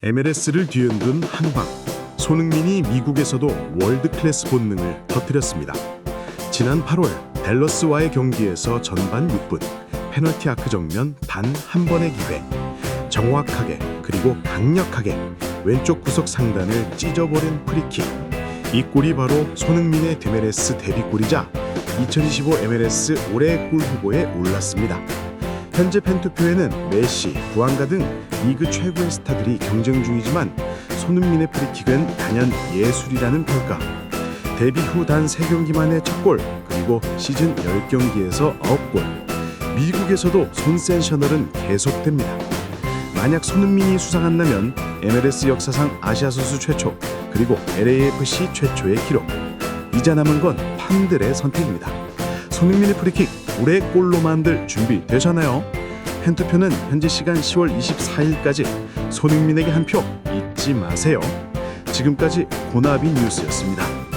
MLS를 뒤흔든 한방. 손흥민이 미국에서도 월드 클래스 본능을 터뜨렸습니다. 지난 8월 댈러스와의 경기에서 전반 6분 페널티 아크 정면 단 한 번의 기회. 정확하게 그리고 강력하게 왼쪽 구석 상단을 찢어버린 프리킥. 이 골이 바로 손흥민의 MLS 데뷔골이자 2025 MLS 올해의 골 후보에 올랐습니다. 현재 팬투표에는 메시, 부안가 등 리그 최고의 스타들이 경쟁 중이지만 손흥민의 프리킥은 단연 예술이라는 평가. 데뷔 후 단 3경기만의 첫 골, 그리고 시즌 10경기에서 9골. 미국에서도 손센셔널은 계속됩니다. 만약 손흥민이 수상한다면 MLS 역사상 아시아 선수 최초, 그리고 LAFC 최초의 기록. 이자 남은 건 팬들의 선택입니다. 손흥민의 프리킥 올해 골로 만들 준비 되셨나요? 팬투표는 현지 시간 10월 24일까지 손흥민에게 한 표 잊지 마세요. 지금까지 고나비 뉴스였습니다.